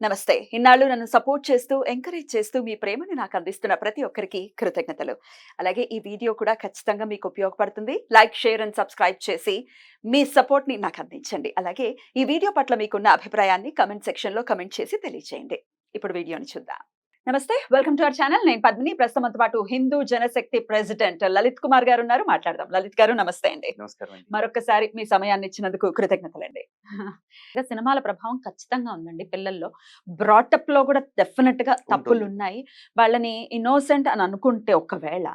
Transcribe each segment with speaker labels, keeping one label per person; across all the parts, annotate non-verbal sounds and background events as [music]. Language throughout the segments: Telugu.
Speaker 1: నమస్తే. ఇన్నాళ్ళు నన్ను సపోర్ట్ చేస్తూ ఎంకరేజ్ చేస్తూ మీ ప్రేమని నాకు అందిస్తున్న ప్రతి ఒక్కరికి కృతజ్ఞతలు. అలాగే ఈ వీడియో కూడా ఖచ్చితంగా మీకు ఉపయోగపడుతుంది. లైక్ షేర్ అండ్ సబ్స్క్రైబ్ చేసి మీ సపోర్ట్ని నాకు అందించండి. అలాగే ఈ వీడియో పట్ల మీకున్న అభిప్రాయాన్ని కమెంట్ సెక్షన్లో కమెంట్ చేసి తెలియజేయండి ఇప్పుడు వీడియోని చూద్దాం. నమస్తే. Welcome to our channel. నేను పద్మిని. ప్రస్తుతంతో పాటు హిందూ జనశక్తి ప్రెసిడెంట్ లలిత్ కుమార్ గారు ఉన్నారు. మాట్లాడదాం. లలిత్ గారు నమస్తే అండి. మరొకసారి మీ సమయాన్ని ఇచ్చినందుకు కృతజ్ఞతలండి. సినిమాల ప్రభావం ఖచ్చితంగా ఉందండి పిల్లల్లో బ్రాటప్లో కూడా డెఫినెట్గా తప్పులు. ఉన్నాయి వాళ్ళని ఇన్నోసెంట్ అని అనుకుంటే ఒకవేళ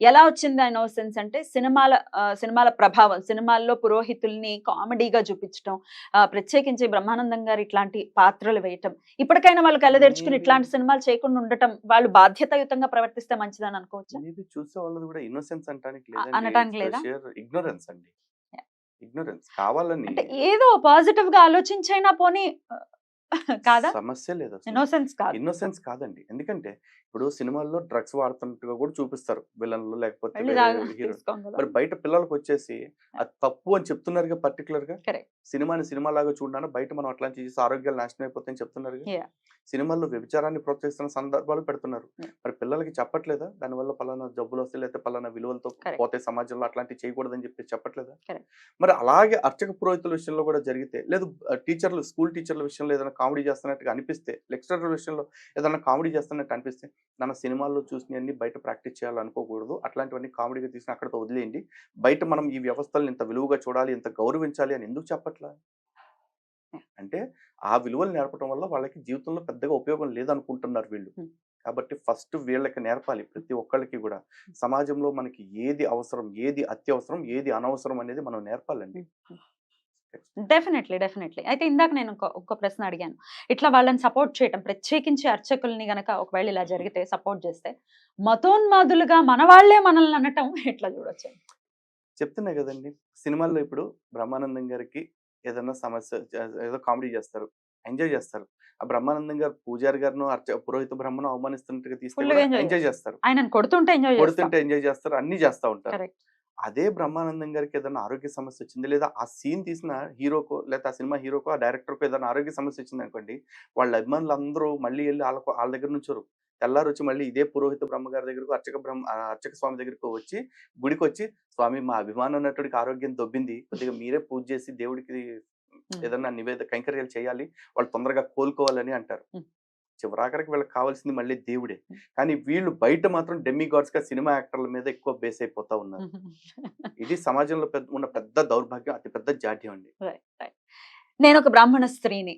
Speaker 1: ఎలా వచ్చింది ఆ ఇన్నోసెన్స్ అంటే సినిమాల సినిమాల ప్రభావం సినిమాల్లో పురోహితుల్ని కామెడీగా చూపించడం ఆ, ప్రత్యేకించి బ్రహ్మానందం గారు ఇట్లాంటి పాత్రలు వేయటం ఇప్పటికైనా వాళ్ళు కళ్ళదెరుచుకుని
Speaker 2: Maybe.
Speaker 1: ఇట్లాంటి సినిమాలు చేయకుండా ఉండటం వాళ్ళు బాధ్యతాయుతంగా ప్రవర్తిస్తే మంచిదని అనుకోవచ్చు
Speaker 2: మేబీ చూసే వాళ్ళది కూడా ఇన్నోసెన్స్
Speaker 1: అనటానికి లేదా?
Speaker 2: ఇగ్నోరెన్స్ అండి. ఇగ్నోరెన్స్ కావాలని
Speaker 1: అంటే ఏదో పాజిటివ్గా ఆలోచించైనా పోనీ కాదా
Speaker 2: సమస్య లేదు
Speaker 1: ఇన్నోసెన్స్ కాదు
Speaker 2: ఇన్నోసెన్స్ కాదండి ఎందుకంటే ఇప్పుడు సినిమాల్లో డ్రగ్స్ వాడుతున్నట్టుగా కూడా చూపిస్తారు విలన్లు లేకపోతే హీరో. మరి బయట పిల్లలకు వచ్చేసి అది తప్పు అని చెప్తున్నారుగా
Speaker 1: పర్టికులర్గా.
Speaker 2: సినిమాని సినిమా లాగా చూడడానికి బయట మనం అట్లా చేసి ఆరోగ్యాలు నాశనం అయిపోతాయని చెప్తున్నారుగా
Speaker 1: Yeah.
Speaker 2: సినిమాల్లో వ్యభిచారాన్ని ప్రోత్సహిస్తున్న సందర్భాలు పెడుతున్నారు. మరి పిల్లలకి చెప్పట్లేదా దానివల్ల పలానా జబ్బులు వస్తాయి లేకపోతే పలానా విలువలతో. పోతే సమాజంలో అట్లాంటివి చేయకూడదని చెప్పి చెప్పట్లేదా. మరి అలాగే అర్చక పురోహితుల విషయంలో కూడా జరిగితే లేదు టీచర్లు స్కూల్ టీచర్ల విషయంలో ఏదైనా కామెడీ చేస్తున్నట్టుగా అనిపిస్తే లెక్చరర్ల విషయంలో ఏదైనా కామెడీ చేస్తున్నట్టు అనిపిస్తే మన సినిమాల్లో చూసినవన్నీ బయట ప్రాక్టీస్ చేయాలనుకోకూడదు అట్లాంటివన్నీ కామెడీగా తీసిన అక్కడతో వదిలేయండి. బయట మనం ఈ వ్యవస్థలను ఇంత విలువగా చూడాలి ఇంత గౌరవించాలి అని ఎందుకు చెప్పట్లా? అంటే ఆ విలువలు నేర్పడం వల్ల వాళ్ళకి జీవితంలో పెద్దగా ఉపయోగం లేదనుకుంటున్నారు వీళ్ళు. కాబట్టి ఫస్ట్ వీళ్ళకి నేర్పాలి ప్రతి ఒక్కళ్ళకి కూడా. సమాజంలో మనకి ఏది అవసరం ఏది అత్యవసరం ఏది అనవసరం అనేది మనం నేర్పాలండి.
Speaker 1: డెఫినెట్లీ డెఫినెట్లీ అయితే ఇందాక నేను ఒక ప్రశ్న అడిగాను. ఇట్లా వాళ్ళని సపోర్ట్ చేయటం ప్రత్యేకించి అర్చకుల్ని గనక ఒకవేళ ఇలా జరిగితే సపోర్ట్ చేస్తే మతోన్మాదులుగా మన వాళ్ళే మనల్ని అనటం ఎట్లా చూడొచ్చు?
Speaker 2: చెప్తున్నా కదండి. సినిమాల్లో ఇప్పుడు బ్రహ్మానందం గారికి ఏదైనా సమస్య ఏదో కామెడీ చేస్తారు. ఎంజాయ్ చేస్తారు. ఆ బ్రహ్మానందం గారు పూజారి గారిను అర్చ పురోహిత బ్రహ్మను అవమానిస్తున్నట్టుగా
Speaker 1: enjoy
Speaker 2: ఎంజాయ్ చేస్తారు.
Speaker 1: ఆయనను కొడుతుంటే ఎంజాయ్
Speaker 2: కొడుతుంటే ఎంజాయ్ చేస్తారు. అన్ని చేస్తా ఉంటారు. అదే బ్రహ్మానందం గారికి ఏదైనా ఆరోగ్య సమస్య వచ్చింది? లేదా ఆ సీన్ తీసిన హీరోకో లేదా ఆ సినిమా హీరోకో ఆ డైరెక్టర్కో ఏదైనా ఆరోగ్య సమస్య వచ్చింది అనుకోండి వాళ్ళ అభిమానులు అందరూ మళ్ళీ వెళ్ళి వాళ్ళకు వాళ్ళ దగ్గర నుంచోరు. తెల్లారు వచ్చి మళ్ళీ ఇదే పురోహిత బ్రహ్మ గారి దగ్గరకు అర్చక బ్రహ్మ అర్చక స్వామి దగ్గరకు వచ్చి గుడికి వచ్చి స్వామి మా అభిమానం నటుడికి ఆరోగ్యం దొబ్బింది. కొద్దిగా మీరే పూజ చేసి దేవుడికి ఏదన్నా నివేద కైంకర్యాలు చేయాలి. వాళ్ళు తొందరగా కోలుకోవాలని అంటారు. చివరాఖరికి వీళ్ళకి కావాల్సింది మళ్ళీ దేవుడే. కానీ వీళ్ళు బయట మాత్రం డెమ్మి గాడ్స్గా సినిమా యాక్టర్ల మీద ఎక్కువ బేస్ అయిపోతా ఉన్నారు. [laughs] ఇది సమాజంలో పెద్ద ఉన్న పెద్ద దౌర్భాగ్యం అతి పెద్ద జాడ్యం అండి.
Speaker 1: నేను ఒక బ్రాహ్మణ స్త్రీని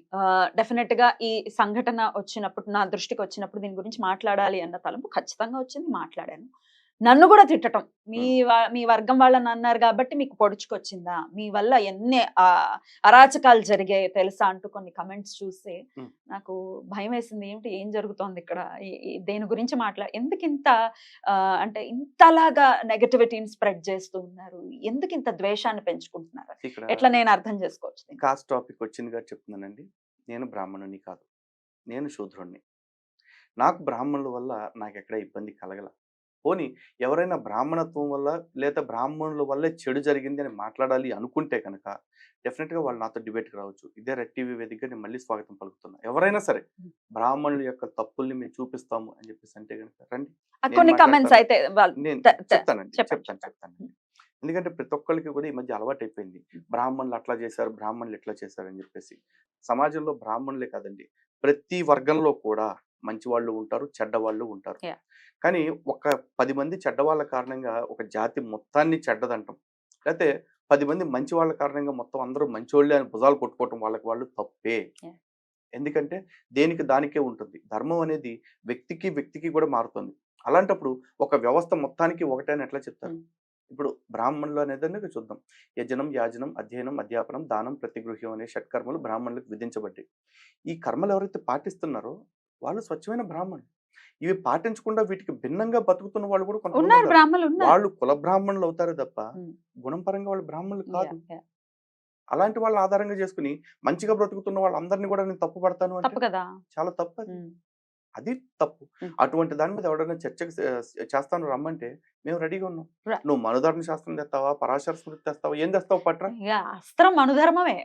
Speaker 1: డెఫినెట్గా ఈ సంఘటన వచ్చినప్పుడు నా దృష్టికి వచ్చినప్పుడు దీని గురించి మాట్లాడాలి అన్న తలంపు ఖచ్చితంగా వచ్చింది మాట్లాడాను. నన్ను కూడా తిట్టటం. మీ మీ వర్గం వాళ్ళని అన్నారు కాబట్టి మీకు పొడుచుకొచ్చిందా? మీ వల్ల ఎన్ని ఆ, అరాచకాలు జరిగాయో తెలుసా అంటూ కొన్ని కమెంట్స్ చూస్తే. నాకు భయం వేసింది ఏమిటి ఏం జరుగుతోంది ఇక్కడ? దేని గురించి మాట్లా ఎందుకు ఇంత అంటే ఇంతలాగా నెగటివిటీని స్ప్రెడ్ చేస్తూ ఉన్నారు? ఎందుకు ఇంత ద్వేషాన్ని పెంచుకుంటున్నారు? ఎట్లా నేను అర్థం చేసుకోవచ్చు?
Speaker 2: కాస్ట్ టాపిక్ వచ్చిందిగా చెప్తున్నానండి. నేను బ్రాహ్మణుని కాదు. నేను శూద్రుణ్ణి. నాకు బ్రాహ్మణుల వల్ల నాకు ఎక్కడ ఇబ్బంది కలగల. పోనీ ఎవరైనా బ్రాహ్మణత్వం వల్ల లేదా బ్రాహ్మణుల వల్లే చెడు జరిగింది అని మాట్లాడాలి అనుకుంటే కనుక డెఫినెట్గా వాళ్ళు నాతో డిబేట్కి రావచ్చు. ఇదే రెడ్ టీవీ వేదికగా నేను మళ్ళీ స్వాగతం పలుకుతున్నా. ఎవరైనా సరే బ్రాహ్మణుల యొక్క తప్పుల్ని మేము చూపిస్తాము అని చెప్పేసి అంటే కనుక రండి.
Speaker 1: కొన్ని కమెంట్స్. అయితే
Speaker 2: నేను చెప్తానండి చెప్తాను. చెప్తాను ఎందుకంటే ప్రతి ఒక్కరికి కూడా ఈ మధ్య అలవాటు అయిపోయింది. బ్రాహ్మణులు అట్లా చేశారు బ్రాహ్మణులు ఇట్లా చేశారు అని చెప్పేసి. సమాజంలో బ్రాహ్మణులే కాదండి ప్రతి వర్గంలో కూడా మంచి వాళ్ళు ఉంటారు చెడ్డ వాళ్ళు ఉంటారు. కానీ ఒక పది మంది చెడ్డవాళ్ళ కారణంగా ఒక జాతి మొత్తాన్ని చెడ్డదంటాం. లేకపోతే పది మంది మంచి వాళ్ళ కారణంగా మొత్తం అందరూ మంచోళ్ళే అని భుజాలు కొట్టుకోవటం వాళ్ళకి వాళ్ళు తప్పే. ఎందుకంటే దేనికి దానికే ఉంటుంది. ధర్మం అనేది వ్యక్తికి వ్యక్తికి కూడా మారుతుంది. అలాంటప్పుడు ఒక వ్యవస్థ మొత్తానికి ఒకటే అని ఎట్లా చెప్తారు. ఇప్పుడు బ్రాహ్మణులు అనేది చూద్దాం. యజనం యాజనం అధ్యయనం అధ్యాపనం దానం ప్రతిగృహ్యం అనే షట్కర్మలు బ్రాహ్మణులకు విధించబడ్డాయి. ఈ కర్మలు ఎవరైతే పాటిస్తున్నారో వాళ్ళు స్వచ్ఛమైన బ్రాహ్మణులు ఇవి పాటించకుండా వీటికి భిన్నంగా బతుకుతున్న వాళ్ళు కూడా కొంతమంది
Speaker 1: ఉన్నారు. బ్రాహ్మణులు
Speaker 2: వాళ్ళు కుల బ్రాహ్మణులు అవుతారు తప్ప
Speaker 1: ఉమ్.
Speaker 2: గుణం పరంగా వాళ్ళు బ్రాహ్మణులు కాదు. అలాంటి వాళ్ళ ఆధారంగా చేసుకుని మంచిగా బ్రతుకుతున్న వాళ్ళందరినీ కూడా నేను తప్పు పడతాను అంటే చాలా తప్పు అది. తప్పు. అటువంటి దాని మీద ఎవడైనా చర్చకు చేస్తాను రమ్మంటే మేము రెడీగా ఉన్నాం. నువ్వు మనుధర్మ శాస్త్రం తెస్తావా? పరాశర స్మృతి తెస్తావా? ఏం తెస్తావు పట్రా?
Speaker 1: ఇక అస్త్రం మనుధర్మమే.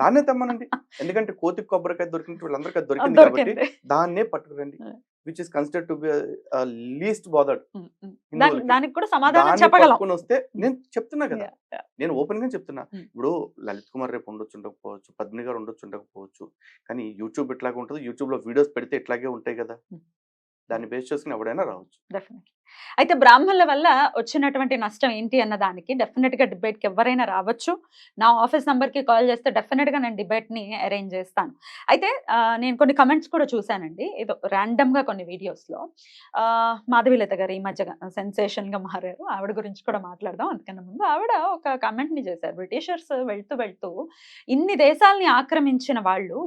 Speaker 2: దాన్నే తెమ్మనండి. ఎందుకంటే కోతి కొబ్బరికాయ దొరికినట్టు వీళ్ళందరికీ దొరికింది కాబట్టి దాన్నే పట్టుకురండి. Which is consider to be least bothered
Speaker 1: దానికి కూడా సమాధానం చెప్పగలం.
Speaker 2: వస్తే నేను చెప్తున్నా కదా. నేను ఓపెన్గా చెప్తున్నా. ఇప్పుడు లలిత్ కుమార్ రేపు ఉండొచ్చు ఉండకపోవచ్చు పద్మిని గారు ఉండొచ్చు ఉండకపోవచ్చు. కానీ యూట్యూబ్ ఇట్లాగే ఉంటుంది యూట్యూబ్లో వీడియోస్ పెడితే ఇట్లాగే ఉంటాయి కదా. దాన్ని బేస్ చేసుకుని ఎవడైనా రావచ్చు.
Speaker 1: డెఫినెట్లీ. అయితే బ్రాహ్మణుల వల్ల వచ్చినటువంటి నష్టం ఏంటి అన్న దానికి డెఫినెట్గా డిబేట్కి ఎవరైనా రావచ్చు. నా ఆఫీస్ నెంబర్కి కాల్ చేస్తే డెఫినెట్గా నేను డిబేట్ని అరేంజ్ చేస్తాను. అయితే నేను కొన్ని కమెంట్స్ కూడా చూశానండి. ఏదో ర్యాండమ్గా కొన్ని వీడియోస్లో. మాధవీలత గారు ఈ మధ్య సెన్సేషన్గా మారారు. ఆవిడ గురించి కూడా మాట్లాడదాం. అందుకన్నా ముందు ఆవిడ ఒక కమెంట్ని చేశారు. బ్రిటిషర్స్ వెళ్తూ వెళ్తూ ఇన్ని దేశాలని ఆక్రమించిన వాళ్ళు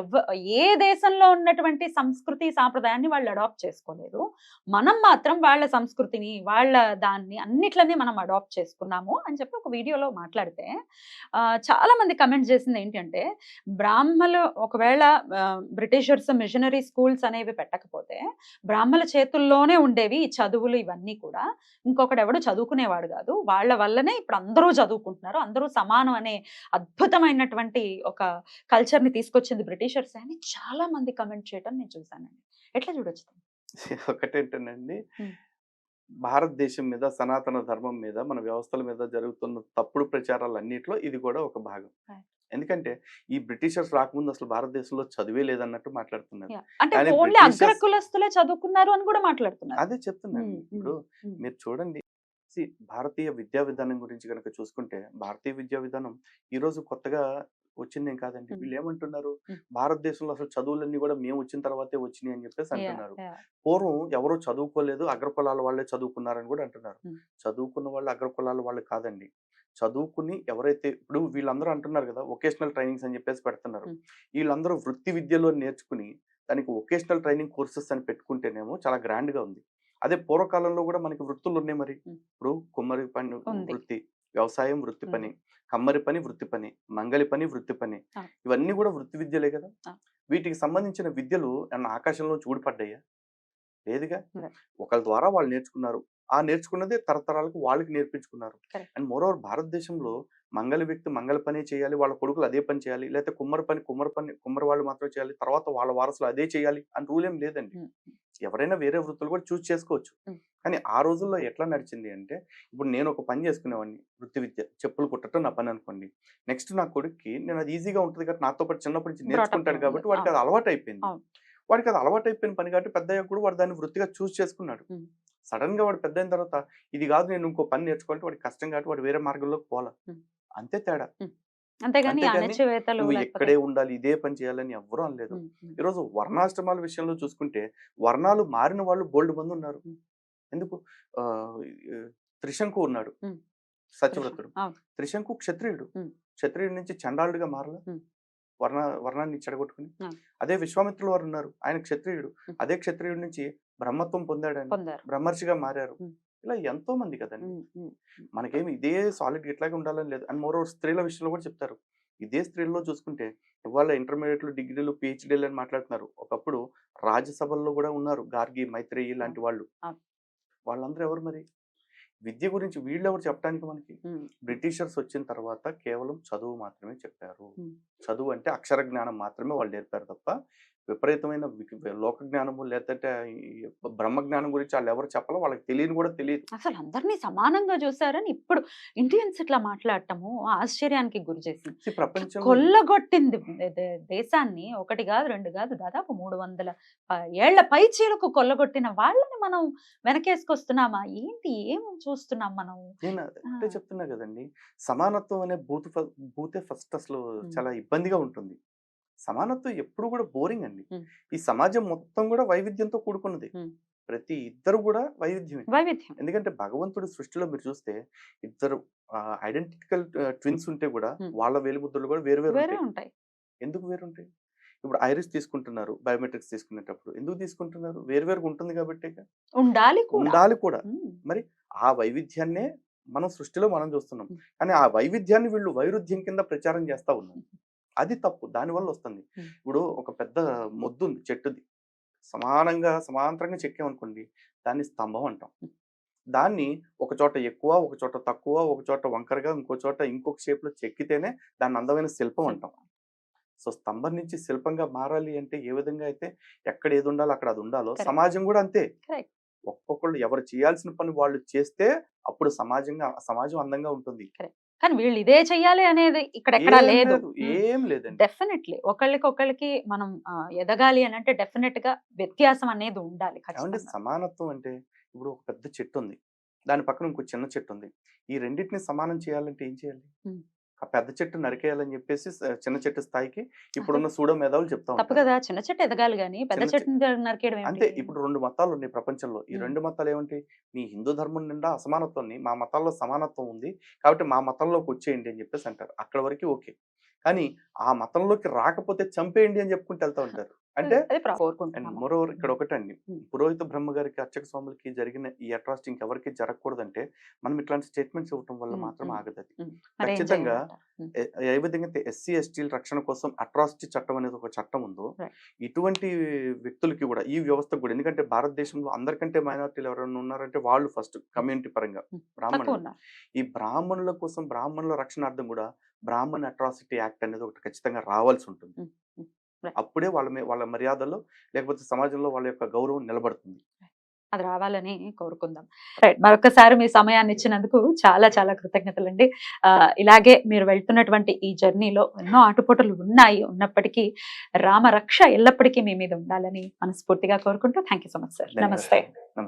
Speaker 1: ఎవ ఏ దేశంలో ఉన్నటువంటి సంస్కృతి సాంప్రదాయాన్ని వాళ్ళు అడాప్ట్ చేసుకోలేదు. మనం మాత్రం వాళ్ళ సంస్కృతిని వాళ్ళ దాన్ని అన్నిట్లనే మనం అడాప్ట్ చేసుకున్నాము అని చెప్పి ఒక వీడియోలో మాట్లాడితే చాలా మంది కమెంట్ చేసింది ఏంటంటే బ్రాహ్మలు ఒకవేళ బ్రిటిషర్స్ మిషనరీ స్కూల్స్ అనేవి పెట్టకపోతే బ్రాహ్మల చేతుల్లోనే ఉండేవి ఈ చదువులు ఇవన్నీ కూడా. ఇంకొకడు ఎవడు చదువుకునేవాడు కాదు. వాళ్ళ వల్లనే ఇప్పుడు అందరూ చదువుకుంటున్నారు. అందరూ సమానం అనే అద్భుతమైనటువంటి ఒక కల్చర్ని తీసుకొచ్చింది బ్రిటిషర్స్ అని చాలా మంది కమెంట్ చేయడం నేను చూసానండి ఎట్లా చూడొచ్చు? [laughs]
Speaker 2: ఒకటేంటండి
Speaker 1: ఉమ్.
Speaker 2: భారతదేశం మీద సనాతన ధర్మం మీద మన వ్యవస్థల మీద జరుగుతున్న తప్పుడు ప్రచారాలు అన్నిట్లో ఇది కూడా ఒక భాగం. ఎందుకంటే ఈ బ్రిటిషర్స్ రాకముందు అసలు భారతదేశంలో చదివే లేదన్నట్టు మాట్లాడుతున్నారు
Speaker 1: Yeah. అంటే
Speaker 2: కానీ
Speaker 1: ఓన్లీ
Speaker 2: బ్రిటిషర్స్-
Speaker 1: అగ్ర కులస్తులే చదువుకున్నారు అని కూడా మాట్లాడుతున్నారు
Speaker 2: అదే చెప్తున్నాను ఇప్పుడు. మీరు చూడండి భారతీయ విద్యా విధానం గురించి కనుక చూసుకుంటే భారతీయ విద్యా విధానం ఈ రోజు కొత్తగా వచ్చిందేం కాదండి. వీళ్ళు ఏమంటున్నారు. భారతదేశంలో అసలు చదువులన్నీ కూడా మేము వచ్చిన తర్వాతే వచ్చినాయి అని చెప్పేసి అంటున్నారు. పూర్వం ఎవరు చదువుకోలేదు అగ్రకులాల వాళ్ళే చదువుకున్నారని కూడా అంటున్నారు. చదువుకున్న వాళ్ళు అగ్రకులాల వాళ్ళు కాదండి చదువుకుని ఎవరైతే ఇప్పుడు వీళ్ళందరూ అంటున్నారు కదా వొకేషనల్ ట్రైనింగ్స్ అని చెప్పేసి పెడుతున్నారు. వీళ్ళందరూ వృత్తి విద్యలో నేర్చుకుని దానికి వొకేషనల్ ట్రైనింగ్ కోర్సెస్ అని పెట్టుకుంటేనేమో చాలా గ్రాండ్గా ఉంది అదే పూర్వకాలంలో కూడా మనకి వృత్తులు ఉన్నాయి మరి. ఇప్పుడు కుమ్మరి పని. వృత్తి వ్యవసాయం వృత్తి. పని కమ్మరి పని వృత్తి పని మంగలి పని వృత్తి పని. ఇవన్నీ కూడా వృత్తి విద్యలే కదా. వీటికి సంబంధించిన విద్యలు ఏమన్నా ఆకాశంలో చూడపడ్డాయా లేదుగా. ఒకళ్ళ ద్వారా వాళ్ళు నేర్చుకున్నారు ఆ నేర్చుకున్నదే తరతరాలకు వాళ్ళకి నేర్పించుకున్నారు. అండ్ మోరోవర్ భారతదేశంలో మంగళ వ్యక్తి మంగళ పని చేయాలి వాళ్ళ కొడుకులు అదే పని చేయాలి లేకపోతే కుమ్మరి పని కుమ్మరి పని కుమ్మరి వాళ్ళు మాత్రం చేయాలి తర్వాత వాళ్ళ వారసులు అదే చేయాలి అని రూల్ ఏం లేదండి. ఎవరైనా వేరే వృత్తులు కూడా చూస్ చేసుకోవచ్చు. కానీ ఆ రోజుల్లో ఎట్లా నడిచింది అంటే ఇప్పుడు నేను ఒక పని చేసుకునేవాడిని వృత్తి విద్య చెప్పులు కుట్టడం నా పని అనుకోండి నెక్స్ట్ నా కొడుక్కి నేను అది ఈజీగా ఉంటుంది కాబట్టి నాతో పాటు చిన్నప్పటి నుంచి నేర్చుకుంటాడు. కాబట్టి వాడికి అది అలవాటు అయిపోయింది. వాడికి అది అలవాటు అయిపోయిన పని కాబట్టి పెద్ద కూడా వాడు దాన్ని వృత్తిగా చూస్ చేసుకున్నాడు. సడన్గా వాడు పెద్ద అయిన తర్వాత ఇది కాదు నేను ఇంకో పని నేర్చుకోవాలంటే వాడికి కష్టం కాబట్టి వాడు వేరే మార్గంలోకి పోవాలి. అంతే తేడా
Speaker 1: అంతేగాని అణచివేతలు
Speaker 2: ఇక్కడే ఉండాలి ఇదే పని చేయాలని ఎవ్వరూ అనలేదు. ఈరోజు వర్ణాశ్రమాల విషయంలో చూసుకుంటే వర్ణాలు మారిన వాళ్ళు బోల్డ్ మంది ఉన్నారు. ఎందుకు త్రిశంకు ఉన్నాడు. సత్యవ్రతుడు. త్రిశంకు క్షత్రియుడు. క్షత్రియుడి నుంచి చండాలుడిగా మారల. వర్ణ వర్ణాన్ని చెడగొట్టుకుని. అదే విశ్వామిత్రులు వారు ఉన్నారు ఆయన క్షత్రియుడు. అదే క్షత్రియుడి నుంచి బ్రహ్మత్వం పొందాడు బ్రహ్మర్షిగా మారారు. ఇలా ఎంతో మంది కదండి. మనకేమి ఇదే సాలిడ్ ఇట్లాగే ఉండాలని లేదు. అండ్ మోరో స్త్రీల విషయంలో కూడా చెప్తారు. ఇదే స్త్రీల్లో చూసుకుంటే ఇవాళ ఇంటర్మీడియట్లు డిగ్రీలు పిహెచ్డీలు అని మాట్లాడుతున్నారు. ఒకప్పుడు రాజ్యసభల్లో కూడా ఉన్నారు గార్గి మైత్రేయి లాంటి వాళ్ళు. వాళ్ళందరూ ఎవరు మరి? విద్య గురించి వీళ్ళు ఎవరు చెప్పడానికి మనకి. బ్రిటిషర్స్ వచ్చిన తర్వాత కేవలం చదువు మాత్రమే చెప్పారు. చదువు అంటే అక్షర జ్ఞానం మాత్రమే వాళ్ళు నేర్పారు తప్ప విపరీతమైన లోక జ్ఞానము లేదంటే బ్రహ్మ జ్ఞానం గురించి వాళ్ళు ఎవరు చెప్పాలో వాళ్ళకి తెలియని కూడా తెలియదు.
Speaker 1: అసలు అందరినీ సమానంగా చూసారని ఇప్పుడు ఇండియన్స్ ఇట్లా మాట్లాడటము ఆశ్చర్యానికి గురి చేసింది.
Speaker 2: ఈ ప్రపంచంలో
Speaker 1: కొల్లగొట్టింది దేశాన్ని ఒకటి కాదు రెండు కాదు దాదాపు మూడు వందల ఏళ్ళ పై చీలకు కొల్లగొట్టిన వాళ్ళని మనం వెనకేసుకొస్తున్నామా? ఏంటి? ఏం చూస్తున్నాం మనం?
Speaker 2: నేను అంటే. చెప్తున్నా కదండి సమానత్వం అనే బూత్ బూతే ఫస్ట్ అసలు. చాలా ఇబ్బందిగా ఉంటుంది. సమానత్వం ఎప్పుడు కూడా బోరింగ్ అండి. ఈ సమాజం మొత్తం కూడా వైవిధ్యంతో కూడుకున్నది. ప్రతి ఇద్దరు కూడా వైవిధ్యమే.
Speaker 1: వైవిధ్యం.
Speaker 2: ఎందుకంటే భగవంతుడి సృష్టిలో మీరు చూస్తే ఇద్దరు ఐడెంటికల్ ట్విన్స్ ఉంటే కూడా. వాళ్ళ వేలిముద్రలు కూడా వేరు వేరు ఉంటాయి. ఎందుకు వేరు ఉంటాయి? ఇప్పుడు ఐరిస్ తీసుకుంటున్నారు బయోమెట్రిక్స్ తీసుకునేటప్పుడు. ఎందుకు తీసుకుంటున్నారు? వేరు వేరుగా ఉంటుంది కాబట్టి
Speaker 1: ఉండాలి కూడా.
Speaker 2: ఉండాలి కూడా.
Speaker 1: ఉమ్.
Speaker 2: ఆ వైవిధ్యాన్నే మనం సృష్టిలో మనం చూస్తున్నాం. కానీ ఆ వైవిధ్యాన్ని వీళ్ళు వైరుధ్యం కింద ప్రచారం చేస్తా ఉన్నారు. అది తప్పు. దానివల్ల వస్తుంది. ఇప్పుడు ఒక పెద్ద మొద్దు ఉంది చెట్టుది. సమానంగా సమాంతరంగా చెక్కామనుకోండి దాన్ని స్తంభం అంటాం. దాన్ని ఒక చోట ఎక్కువ ఒక చోట తక్కువ ఒక చోట వంకరగా ఇంకో చోట ఇంకొక shape లో చెక్కితేనే దాన్ని అందమైన శిల్పం అంటాం. సో స్తంభం నుంచి శిల్పంగా మారాలి అంటే ఏ విధంగా అయితే ఎక్కడ ఏది ఉండాలో అక్కడ అది ఉండాలో. సమాజం కూడా అంతే. ఒక్కొక్కళ్ళు ఎవరు చేయాల్సిన పని వాళ్ళు చేస్తే అప్పుడు సమాజంగా సమాజం అందంగా ఉంటుంది.
Speaker 1: కానీ వీళ్ళు ఇదే చెయ్యాలి అనేది ఇక్కడ ఎక్కడ లేదు.
Speaker 2: ఏం లేదండి.
Speaker 1: డెఫినెట్లీ ఒకళ్ళకి ఒకళ్ళకి మనం ఎదగాలి అని అంటే డెఫినెట్గా వ్యత్యాసం అనేది ఉండాలి
Speaker 2: సమానత్వం అంటే ఇప్పుడు ఒక పెద్ద చెట్టు ఉంది. దాని పక్కన ఇంకో చిన్న చెట్టు ఉంది. ఈ రెండింటిని సమానం చేయాలంటే ఏం చేయాలి. ఆ పెద్ద చెట్టు నరికేయాలని చెప్పేసి చిన్న చెట్టు స్థాయికి ఇప్పుడున్న సూడో మేధావులు చెప్తా
Speaker 1: తప్పు కదా చిన్న చెట్టు ఎదగాలి కానీ పెద్ద
Speaker 2: చిన్న చె-
Speaker 1: చెట్టుని నరికేయడం
Speaker 2: అంతే
Speaker 1: ఏంటి?
Speaker 2: ఇప్పుడు రెండు మతాలు ఉన్నాయి ప్రపంచంలో. ఈ. రెండు మతాలు ఏమంటే మీ హిందూ ధర్మం నిండా అసమానత్వం మా మతాల్లో సమానత్వం ఉంది కాబట్టి మా మతంలోకి వచ్చేయండి అని చెప్పేసి అంటారు. అక్కడ వరకు ఓకే. కానీ ఆ మతంలోకి రాకపోతే చంపేయండి అని చెప్పుకుంటూ వెళ్తా ఉంటారు. అంటే మోరోవర్ ఇక్కడ ఒకటండి. పురోహిత బ్రహ్మ గారికి అర్చక స్వాములకి జరిగిన ఈ అట్రాసిటీ ఇంకెవరికి జరగకూడదంటే మనం ఇట్లాంటి స్టేట్మెంట్స్ ఇవ్వటం వల్ల మాత్రం
Speaker 1: ఉమ్.
Speaker 2: ఆగదు అది
Speaker 1: మరి ఏం
Speaker 2: ఖచ్చితంగా. ఏ- విధంగా అయితే ఎస్సీ ఎస్టీల రక్షణ కోసం అట్రాసిటీ చట్టం అనేది ఒక చట్టం ఉందో. ఇటువంటి వ్యక్తులకి కూడా ఈ వ్యవస్థకు కూడా ఎందుకంటే భారతదేశంలో అందరికంటే మైనార్టీలు ఎవరైనా ఉన్నారంటే వాళ్ళు ఫస్ట్ కమ్యూనిటీ పరంగా బ్రాహ్మణులు. ఈ బ్రాహ్మణుల కోసం బ్రాహ్మణుల రక్షణార్థం కూడా బ్రాహ్మణ్ అట్రాసిటీ యాక్ట్ అనేది ఒకటి ఖచ్చితంగా రావాల్సి ఉంటుంది. అప్పుడే వాళ్ళ వాళ్ళ మర్యాదలో లేకపోతే సమాజంలో వాళ్ళ యొక్క గౌరవం నిలబడుతుంది.
Speaker 1: అది రావాలని కోరుకుందాం. రైట్ మరొకసారి మీ సమయాన్ని ఇచ్చినందుకు చాలా చాలా కృతజ్ఞతలండి. ఆ, ఇలాగే మీరు వెళ్తున్నటువంటి ఈ జర్నీలో ఎన్నో ఆటుపోటులు ఉన్నాయి. ఉన్నప్పటికీ రామరక్ష ఎల్లప్పటికీ మీ మీద ఉండాలని మనస్ఫూర్తిగా కోరుకుంటూ thank you so much sir. నమస్తే.
Speaker 2: నమస్తే.